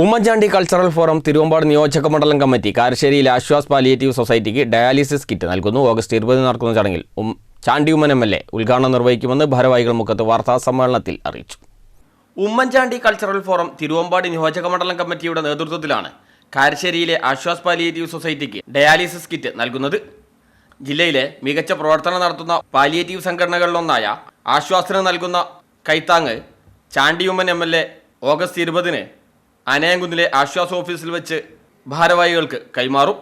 Oommen Chandy cultural forum Thiruvambady നിയോജക മണ്ഡലം committee കാരശ്ശേരിയിൽ ആശ്വാസ് പാലിയേറ്റീവ് സൊസൈറ്റിക്ക് ഡയാലിസിസ് കിറ്റ് നൽകുന്നു. ഓഗസ്റ്റ് ഇരുപതിന് നടക്കുന്ന ചടങ്ങിൽ Chandy Oommen M L A ഉദ്ഘാടനം നിർവഹിക്കുമെന്ന് ഭാരവാഹികൾ മുഖത്ത് വാർത്താ സമ്മേളനത്തിൽ അറിയിച്ചു. ഉമ്മൻചാണ്ടി കൾച്ചറൽ ഫോറം തിരുവമ്പാടി നിയോജക മണ്ഡലം കമ്മിറ്റിയുടെ നേതൃത്വത്തിലാണ് കാരശ്ശേരിയിലെ ആശ്വാസ് പാലിയേറ്റീവ് സൊസൈറ്റിക്ക് ഡയാലിസിസ് കിറ്റ് നൽകുന്നത്. ജില്ലയിലെ മികച്ച പ്രവർത്തനം നടത്തുന്ന പാലിയേറ്റീവ് സംഘടനകളിലൊന്നായ ആശ്വാസിന് നൽകുന്ന കൈത്താങ് Chandy Oommen M L A August ഇരുപതിന് അനയംകുന്നിലെ ആശ്വാസ ഓഫീസിൽ വെച്ച് ഭാരവാഹികൾക്ക് കൈമാറും.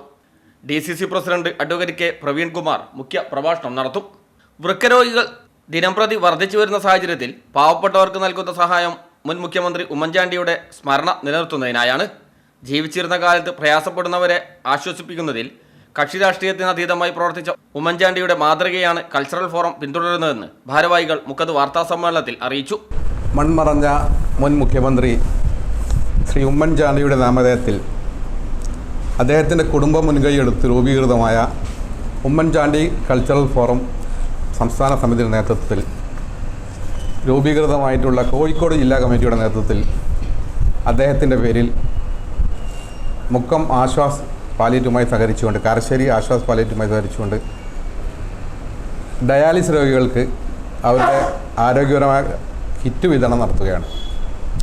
D C C president advocate K. Praveenkumar മുഖ്യ പ്രഭാഷണം നടത്തും. വൃക്കരോഗികൾ ദിനംപ്രതി വർദ്ധിച്ചു വരുന്ന സാഹചര്യത്തിൽ പാവപ്പെട്ടവർക്ക് നൽകുന്ന സഹായം മുൻ മുഖ്യമന്ത്രി ഉമ്മൻചാണ്ടിയുടെ സ്മരണ നിലനിർത്തുന്നതിനായാണ്. ജീവിച്ചിരുന്ന കാലത്ത് പ്രയാസപ്പെടുന്നവരെ ആശ്വസിപ്പിക്കുന്നതിൽ കക്ഷി രാഷ്ട്രീയത്തിന് അതീതമായി പ്രവർത്തിച്ച ഉമ്മൻചാണ്ടിയുടെ മാതൃകയാണ് കൾച്ചറൽ ഫോറം പിന്തുടരുന്നതെന്ന് ഭാരവാഹികൾ മുഖത്ത് വാർത്താസമ്മേളനത്തിൽ അറിയിച്ചു. മൺമറഞ്ഞ മുൻ മുഖ്യമന്ത്രി ശ്രീ ഉമ്മൻചാണ്ടിയുടെ നാമധേയത്തിൽ അദ്ദേഹത്തിന്റെ കുടുംബം മുൻകൈയെടുത്ത് രൂപീകൃതമായ ഉമ്മൻചാണ്ടി കൾച്ചറൽ ഫോറം സംസ്ഥാന സമിതിയുടെ നേതൃത്വത്തിൽ രൂപീകൃതമായിട്ടുള്ള കോഴിക്കോട് ജില്ലാ കമ്മിറ്റിയുടെ നേതൃത്വത്തിൽ അദ്ദേഹത്തിന്റെ പേരിൽ മുക്കം ആശ്വാസ് പാലിയറ്റുമായി സഹകരിച്ചുകൊണ്ട് കാരശ്ശേരി ആശ്വാസ് പാലിയറ്റുമായി സഹകരിച്ചുകൊണ്ട് ഡയാലിസ് രോഗികൾക്ക് അവരുടെ ആരോഗ്യപരമായ കിറ്റ് വിതരണം നടത്തുകയാണ്.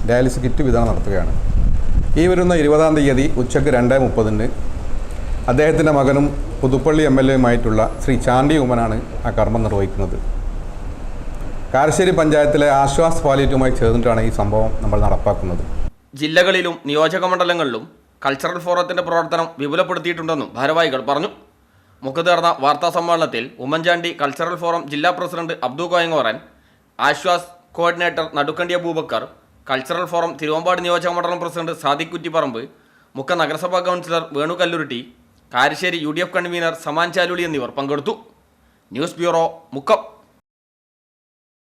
ഡയാലിസിസ് കിറ്റ് വിതരണം നടത്തുകയാണ്. ഈ വരുന്ന ഇരുപതാം തീയതി ഉച്ചയ്ക്ക് രണ്ട് മുപ്പതിന് അദ്ദേഹത്തിന്റെ മകനും പുതുപ്പള്ളി എം എൽ എയുമായിട്ടുള്ള ശ്രീ ചാണ്ടി ഉമ്മനാണ് ആ കർമ്മം നിർവഹിക്കുന്നത്. കാരശ്ശേരി പഞ്ചായത്തിലെ ആശ്വാസ് പാലിയറ്റുമായി ചേർന്നിട്ടാണ് ഈ സംഭവം നമ്മൾ നടപ്പാക്കുന്നത്. ജില്ലകളിലും നിയോജക മണ്ഡലങ്ങളിലും കൾച്ചറൽ ഫോറത്തിന്റെ പ്രവർത്തനം വിപുലപ്പെടുത്തിയിട്ടുണ്ടെന്നും ഭാരവാഹികൾ പറഞ്ഞു. മുഖത്ത് നടന്ന വാർത്താ സമ്മേളനത്തിൽ ഉമ്മൻചാണ്ടി കൾച്ചറൽ ഫോറം ജില്ലാ president Abdu Koyangoran Aashwas coordinator Nadukkandi Abubakar cultural forum Thiruvambady നിയോജക മണ്ഡലം പ്രസിഡന്റ് സാദിഖ് കുറ്റിപ്പറമ്പ് മുഖ്യ നഗരസഭാ councillor Venu Kalluruthi Karassery U convener Saman Chaluli എന്നിവർ പങ്കെടുത്തു. News bureau Mukkam